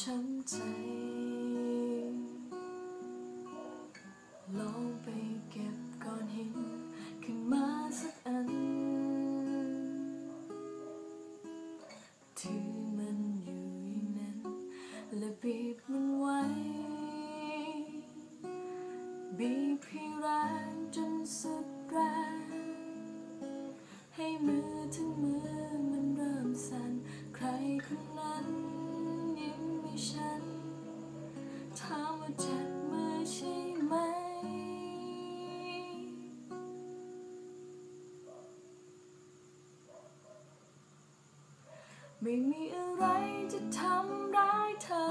ช้ำใจ ลองไปเก็บก้อนหิน ขึ้นมาสักอันถือมันอยู่อย่างนั้น และบีบมันไว้ บีบให้แรงจนสุดแรง ให้มือถึงมือ จ็บมือใช่ไหม ไม่มีอะไรจะทำร้ายเธอ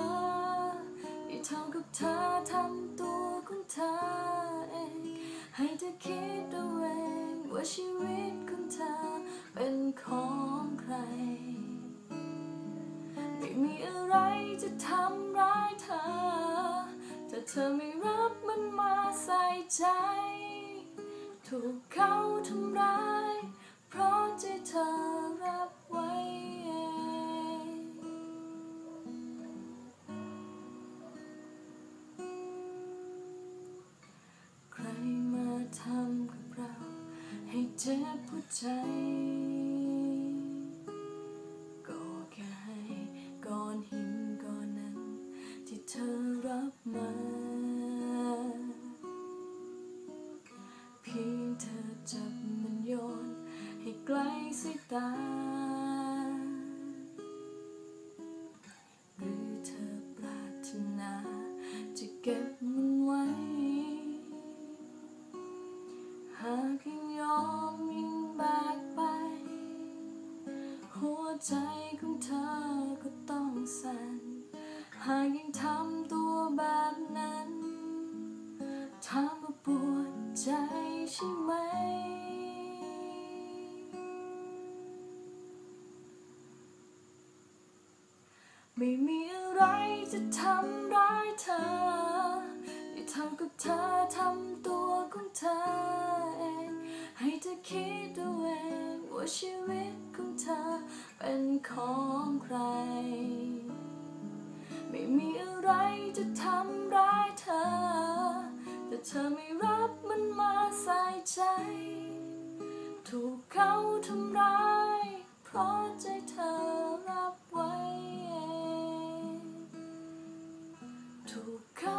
ที่เท่ากับเธอทำตัวของเธอเอง ให้เธอคิดเอาเองว่าชีวิตของเธอเป็นของใคร ไม่มีอะไรจะทำร้ายเธอ เธอไม่รับมันมาใส่ใจ ถูกเขาทำร้าย เพราะใจเธอรับไว้เองใครมาทำกับเรา ให้เจ็บหัวใจ ใจของเธอก็ต้องสั่น หากยังทำตัวแบบนั้นถามาปวดใจใช่ไหม ไม่มีอะไรจะทำร้ายเธอที่ทำกับเธอทำตัวของเธอเอง ให้เธอคิดเอาเองว่าชีวิตของเธอเป็นของใคร ไม่มีอะไรจะทำร้ายเธอ แต่เธอไม่รับมันมาใส่ใจ ถูกเขาทำร้ายเพราะใจเธอ รับ